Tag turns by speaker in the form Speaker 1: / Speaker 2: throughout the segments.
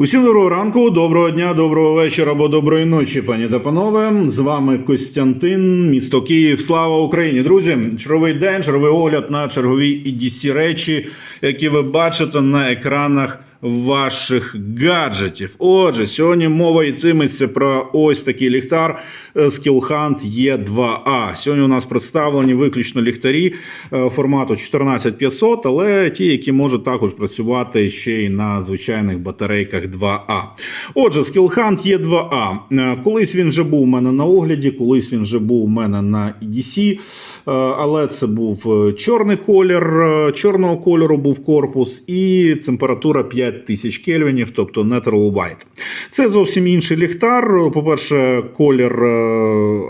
Speaker 1: Усім доброго ранку, доброго дня, доброго вечора або доброї ночі, пані та панове. З вами Костянтин, місто Київ. Слава Україні! Друзі, черговий день, черговий огляд на чергові EDC речі, які ви бачите на екранах ваших гаджетів. Отже, сьогодні мова йтиметься про ось такий ліхтар е, Skillhunt E2A. Сьогодні у нас представлені виключно ліхтарі е, формату 14500, але ті, які можуть також працювати ще й на звичайних батарейках 2А. Отже, Skillhunt E2A. Е, Колись він вже був у мене на огляді, колись він вже був у мене на EDC, але це був чорний колір, чорного кольору був корпус і температура 5000 кельвінів, тобто Natural White. Це зовсім інший ліхтар. По-перше, колір е,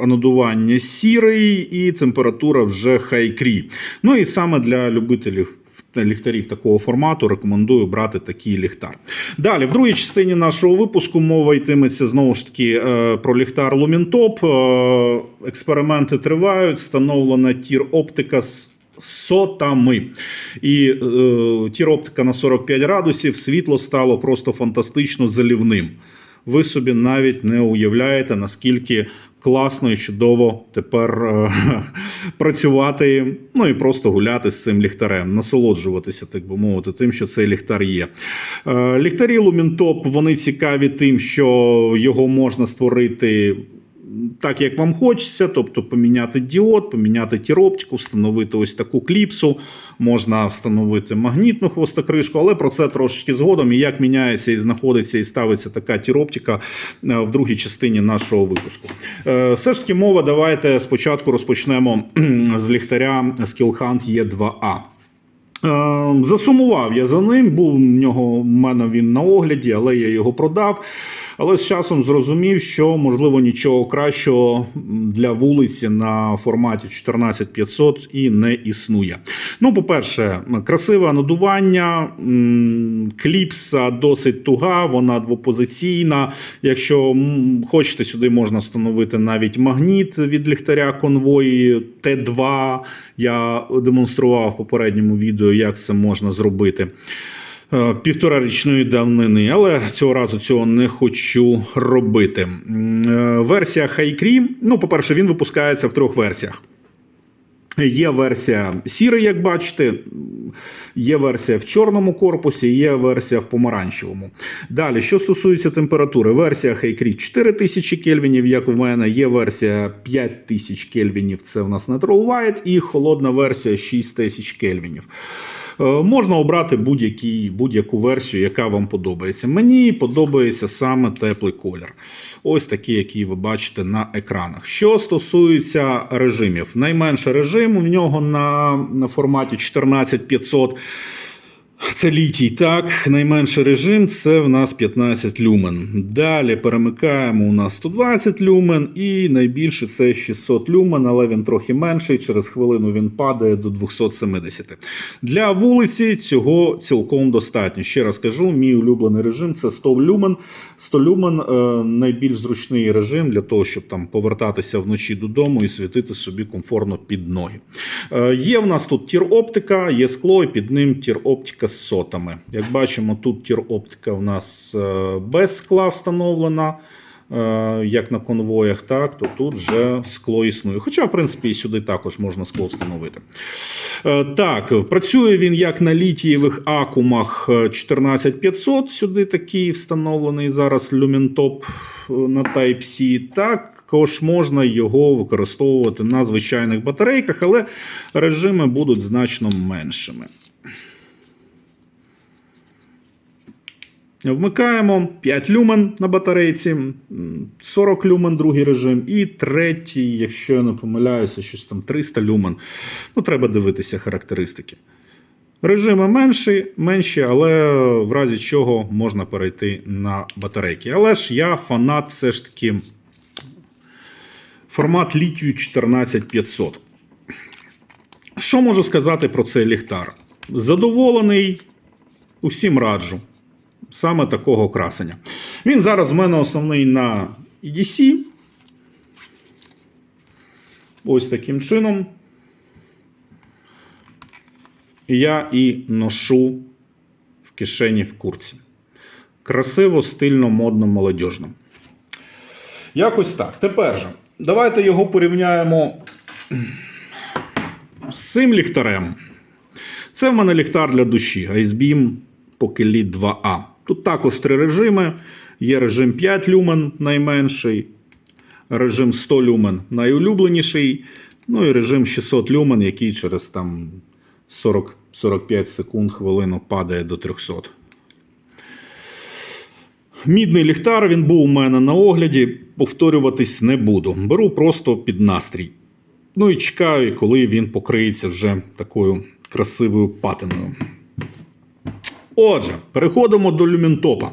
Speaker 1: анодування сірий і температура вже Cree. Ну і саме для любителів ліхтарів такого формату рекомендую брати такий ліхтар. Далі, в другій частині нашого випуску мова йтиметься знову ж таки е, про ліхтар Lumintop. Е, Експерименти тривають, встановлена тір оптика з сотами. І е, тір оптика на 45 градусів, світло стало просто фантастично залівним. Ви собі навіть не уявляєте, наскільки класно і чудово тепер е, працювати, ну і просто гуляти з цим ліхтарем, насолоджуватися, так би мовити, тим, що цей ліхтар є. Е, ліхтарі Lumentop, вони цікаві тим, що його можна створити. Так, як вам хочеться, тобто поміняти діод, поміняти тіроптику, встановити ось таку кліпсу, можна встановити магнітну хвостокришку, але про це трошечки згодом. І як міняється і знаходиться і ставиться така тіроптика е, в другій частині нашого випуску. Е, Все ж таки, мова, давайте спочатку розпочнемо з ліхтаря Skillhunt E2A. Е, Засумував я за ним, був в нього в мене він на огляді, але я його продав. Але з часом зрозумів, що можливо нічого кращого для вулиці на форматі 14500 і не існує. Ну, по-перше, красиве надування, кліпса досить туга, вона двопозиційна. Якщо хочете, сюди можна встановити навіть магніт від ліхтаря конвої Т2. Я демонстрував в попередньому відео, як це можна зробити. Е, Півторарічної давнини, але цього разу цього не хочу робити. Е, Версія Хайкрі. Ну, по-перше, він випускається в трьох версіях. Є версія сірий, як бачите, є версія в чорному корпусі, є версія в помаранчевому. Далі, що стосується температури, версія Хайкрі 4000 кельвінів, як в мене, є версія 5000 кельвінів, це в нас Natural White, і холодна версія 6000 кельвінів. Е, Можна обрати будь-яку версію, яка вам подобається. Мені подобається саме теплий колір. Ось такий, який ви бачите на екранах. Що стосується режимів, найменший режим у нього на, на форматі 14500. Це літій, так. Найменший режим це в нас 15 люмен. Далі перемикаємо у нас 120 люмен, і найбільше це 600 люмен, але він трохи менший. Через хвилину він падає до 270. Для вулиці цього цілком достатньо. Ще раз кажу, мій улюблений режим це 100 люмен. 100 люмен е, найбільш зручний режим для того, щоб там повертатися вночі додому і світити собі комфортно під ноги. Е, Є в нас тут тір оптика, є скло, і під ним тір з сотами. Як бачимо, тут тір оптика в нас е, без скла встановлена. е, Як на конвоях, так, то тут вже скло існує. Хоча, в принципі, сюди також можна скло встановити. Е, Так, працює він як на літієвих акумах е, 14500. Сюди такий встановлений зараз е, на Type-C. Також можна його використовувати на звичайних батарейках, але режими будуть значно меншими. Вмикаємо 5 люмен на батарейці, 40 люмен другий режим, і третій, якщо я не помиляюся, щось там 300 люмен. Ну, треба дивитися характеристики. Режими менші, менші, але в разі чого можна перейти на батарейки. Але ж я фанат все ж таки формат літію 14500. Що можу сказати про цей ліхтар? Задоволений, усім раджу. Саме такого красення. Він зараз в мене основний на EDC. Ось таким чином. Я і ношу в кишені в курці. Красиво, стильно, модно, молодіжно. Якось так. Тепер же, давайте його порівняємо з цим ліхтарем. Це в мене ліхтар для душі IceBeam Pocket 2A. Тут також три режими. Є режим 5 люмен найменший, режим 100 люмен найулюбленіший, ну і режим 600 люмен, який через там 40-45 секунд хвилину падає до 300. Мідний ліхтар він був у мене на огляді. Повторюватись не буду. Беру просто під настрій. Ну і чекаю, коли він покриється вже такою красивою патиною. Отже, переходимо до люмінтопа.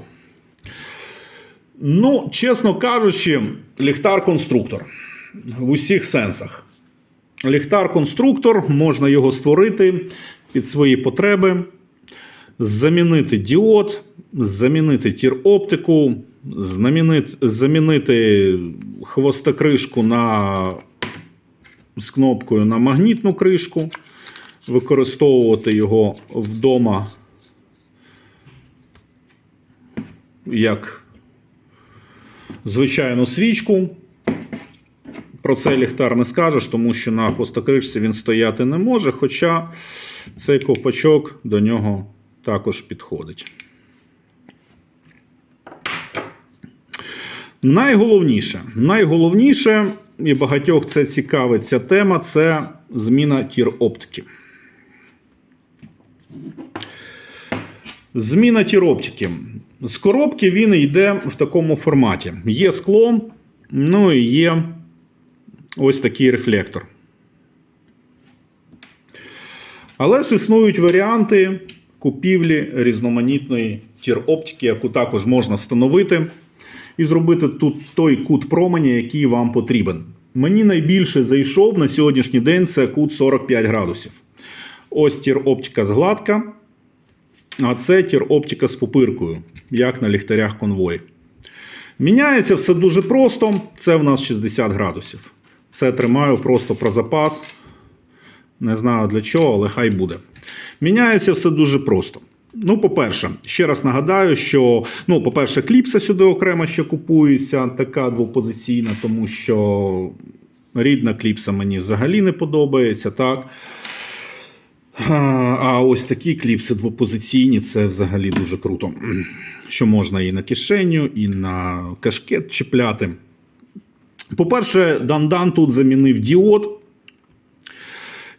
Speaker 1: Ну, чесно кажучи, ліхтар-конструктор в усіх сенсах. Ліхтар-конструктор, можна його створити під свої потреби, замінити діод, замінити тір-оптику, замінити хвостокришку на, з кнопкою на магнітну кришку, використовувати його вдома як звичайну свічку. Про цей ліхтар не скажеш, тому що на хвостокришці він стояти не може, хоча цей ковпачок до нього також підходить. Найголовніше, найголовніше, і багатьох це цікавить ця тема, це зміна тір оптики. Зміна тіроптики. З коробки він йде в такому форматі. Є скло, ну і є ось такий рефлектор. Але ж існують варіанти купівлі різноманітної тір-оптики, яку також можна встановити і зробити тут той кут променя, який вам потрібен. Мені найбільше зайшов на сьогоднішній день це кут 45 градусів. Ось тір-оптика згладка, а це тір-оптика з пупиркою, як на ліхтарях конвой. Міняється все дуже просто. Це в нас 60 градусів. Все тримаю просто про запас. Не знаю для чого, але хай буде. Міняється все дуже просто. Ну, по-перше, ще раз нагадаю, що, ну, по-перше, кліпса сюди окремо ще купується, така двопозиційна, тому що рідна кліпса мені взагалі не подобається. так. А, ось такі кліпси двопозиційні це взагалі дуже круто. Що можна і на кишеню, і на кашкет чіпляти. По-перше, Дандан тут замінив діод.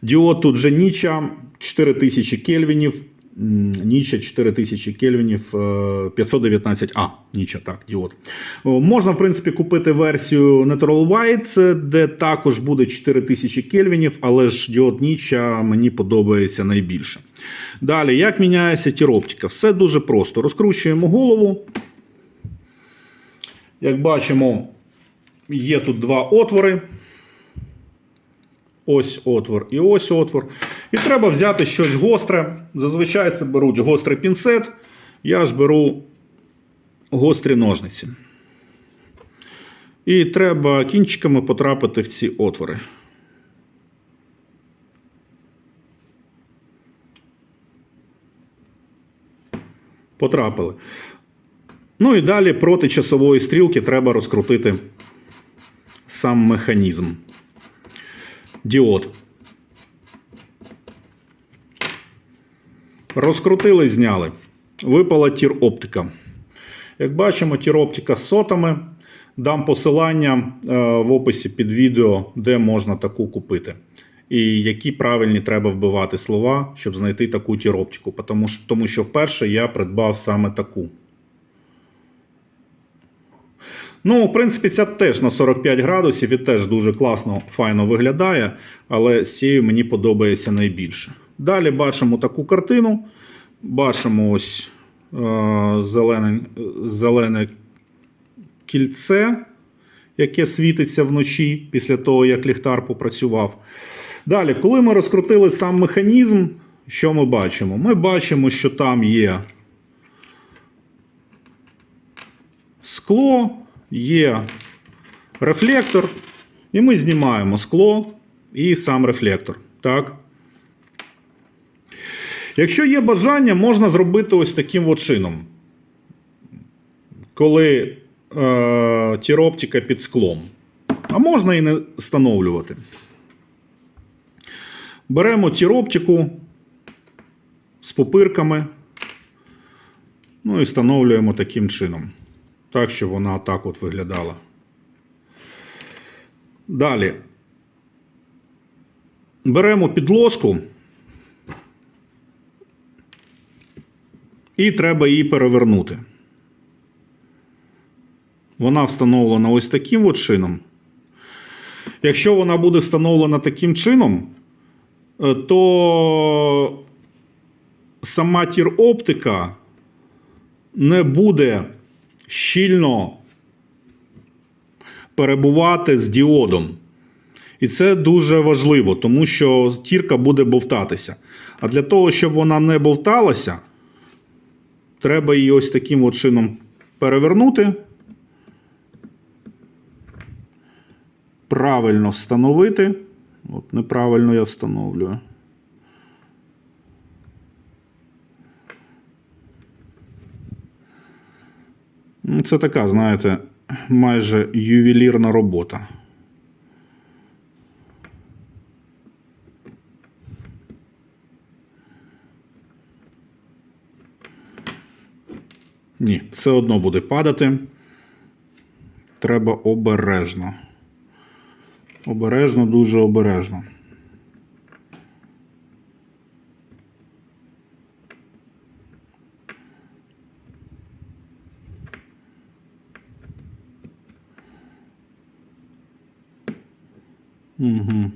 Speaker 1: Діод тут же Ніча 4000 кельвінів. Ніча 4000 кельвінів е, 519А. Ніча, так, діод. Можна, в принципі, купити версію Natural White, де також буде 4000 кельвінів, але ж діод Ніча мені подобається найбільше. Далі, як міняється тіроптика? Все дуже просто. Розкручуємо голову. Як бачимо, є тут два отвори. Ось отвор і ось отвор. І треба взяти щось гостре. Зазвичай це беруть гострий пінцет. Я ж беру гострі ножниці. І треба кінчиками потрапити в ці отвори. Потрапили. Ну і далі проти часової стрілки треба розкрутити сам механізм. Діод. Розкрутили, зняли. Випала тір-оптика. Як бачимо, тір-оптика з сотами. Дам посилання е, в описі під відео, де можна таку купити. І які правильні треба вбивати слова, щоб знайти таку тір-оптику. Тому, що- тому що вперше я придбав саме таку. Ну, в принципі, ця теж на 45 градусів і теж дуже класно, файно виглядає, але з цією мені подобається найбільше. Далі бачимо таку картину. Бачимо ось е, зелене, зелене кільце, яке світиться вночі після того, як ліхтар попрацював. Далі, коли ми розкрутили сам механізм, що ми бачимо? Ми бачимо, що там є скло, є рефлектор, і ми знімаємо скло і сам рефлектор. Так? Якщо є бажання, можна зробити ось таким от чином. коли е, тіроптика під склом. А можна і не встановлювати. Беремо тіроптику з попирками. Ну і встановлюємо таким чином. Так, щоб вона так от виглядала. Далі. Беремо підложку. І треба її перевернути. Вона встановлена ось таким от чином. Якщо вона буде встановлена таким чином, е, то сама тір-оптика не буде щільно перебувати з діодом. І це дуже важливо, тому що тірка буде бовтатися. А для того, щоб вона не бовталася, треба її ось таким от чином перевернути. Правильно встановити. От неправильно я встановлюю. Ну, Це така, знаєте, майже ювелірна робота. Ні, все одно буде падати. Треба обережно. Обережно, дуже обережно. Угу.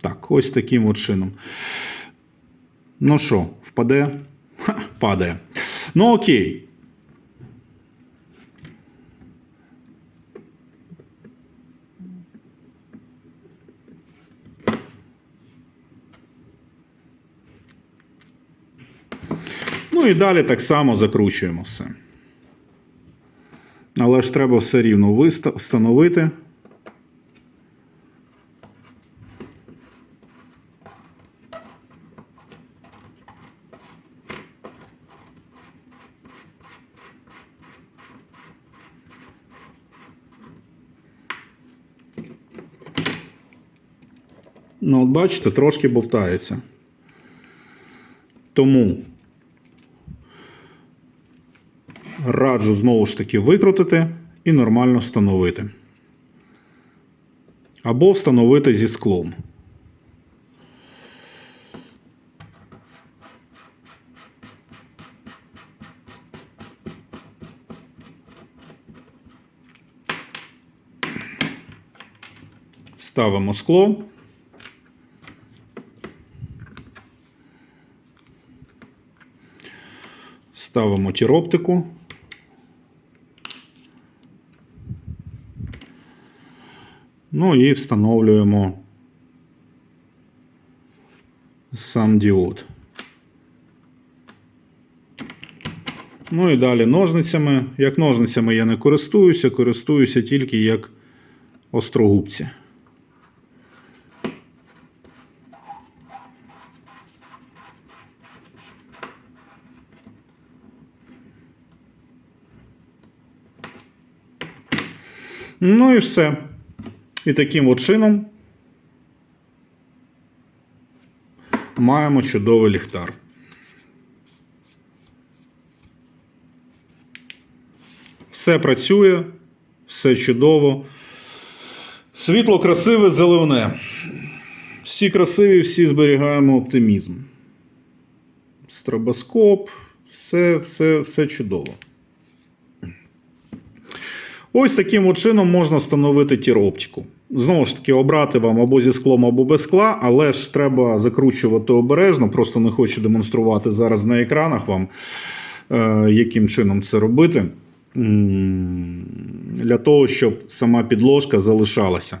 Speaker 1: Так, ось таким от чином. Ну що, впаде? Ха, падає. Ну окей. Ну і далі так само закручуємо все. Але ж треба все рівно встановити. Ну, от бачите, трошки бовтається. Тому раджу знову ж таки викрутити і нормально встановити. Або встановити зі склом. Ставимо скло. Ставимо тіроптику. Ну і встановлюємо сам діод. Ну і далі ножницями. Як ножницями я не користуюся, користуюся тільки як острогубці. Ну і все. І таким от чином маємо чудовий ліхтар. Все працює, все чудово. Світло красиве, заливне. Всі красиві, всі зберігаємо оптимізм. Стробоскоп, все, все, все чудово. Ось таким от чином можна встановити тіроптику. Знову ж таки, обрати вам або зі склом, або без скла, але ж треба закручувати обережно. Просто не хочу демонструвати зараз на екранах вам, е, яким чином це робити. Для того, щоб сама підложка залишалася.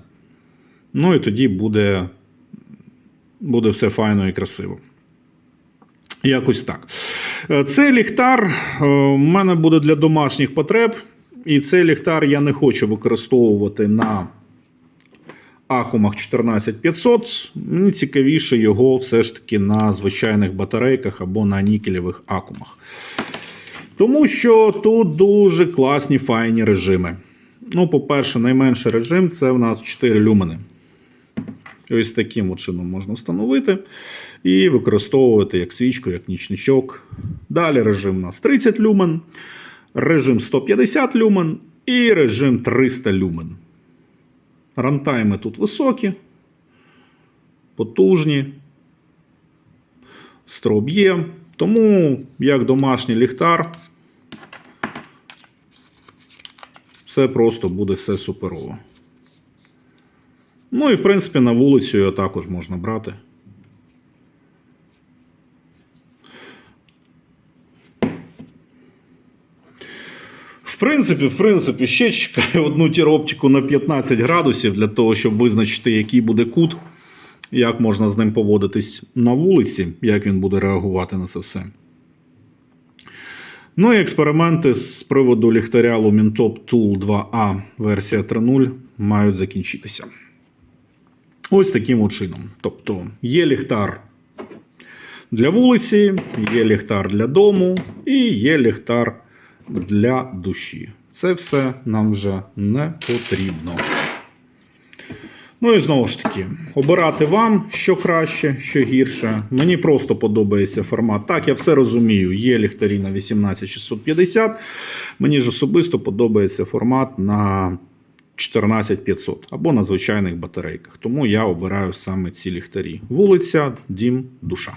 Speaker 1: Ну і тоді буде, буде все файно і красиво. Якось так. Е, Цей ліхтар е, у мене буде для домашніх потреб. І цей ліхтар я не хочу використовувати на акумах 14500. Мені цікавіше його все ж таки на звичайних батарейках або на нікелевих акумах. Тому що тут дуже класні файні режими. Ну, по-перше, найменший режим це в нас 4 люмени. Ось таким от чином можна встановити і використовувати як свічку, як нічничок. Далі режим у нас 30 люмен, режим 150 люмен і режим 300 люмен. Рантайми тут високі, потужні, строб є. Тому, як домашній ліхтар, все просто буде все суперово. Ну і в принципі на вулицю його також можна брати. В принципі, в принципі, ще чекаю одну тіроптику на 15 градусів для того, щоб визначити, який буде кут, як можна з ним поводитись на вулиці, як він буде реагувати на це все. Ну і експерименти з приводу ліхтаря Lumintop Tool 2A версія 3.0 мають закінчитися. Ось таким от чином. Тобто є ліхтар для вулиці, є ліхтар для дому і є ліхтар для душі. Це все нам вже не потрібно. Ну і знову ж таки, обирати вам, що краще, що гірше. Мені просто подобається формат. Так, я все розумію. Є ліхтарі на 18650. Мені ж особисто подобається формат на 14500 або на звичайних батарейках. Тому я обираю саме ці ліхтарі. Вулиця, дім, душа.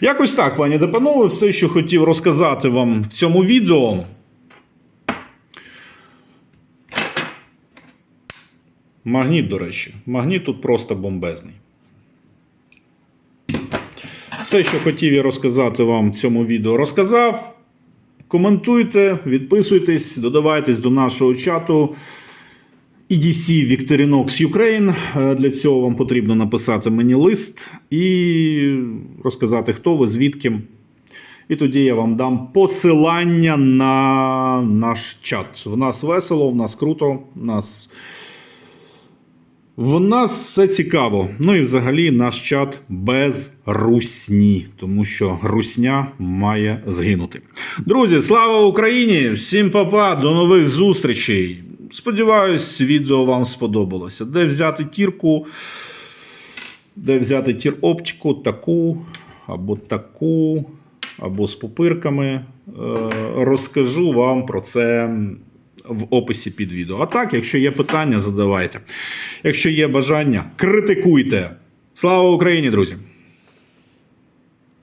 Speaker 1: Якось так, пані та панове, все, що хотів розказати вам в цьому відео. Магніт, до речі, магніт тут просто бомбезний. Все, що хотів я розказати вам в цьому відео, розказав. Коментуйте, відписуйтесь, додавайтесь до нашого чату. EDC Victorinox Ukraine. Е, Для цього вам потрібно написати мені лист і розказати, хто ви, звідки. І тоді я вам дам посилання на наш чат. В нас весело, в нас круто, в нас. В нас все цікаво. Ну і взагалі наш чат без русні, тому що русня має згинути. Друзі, слава Україні! Всім папа, до нових зустрічей! Сподіваюсь, відео вам сподобалося. Де взяти тірку, де взяти тір-оптику, таку, або таку, або з пупирками. Е, Розкажу вам про це в описі під відео. А так, якщо є питання, задавайте. Якщо є бажання, критикуйте. Слава Україні, друзі!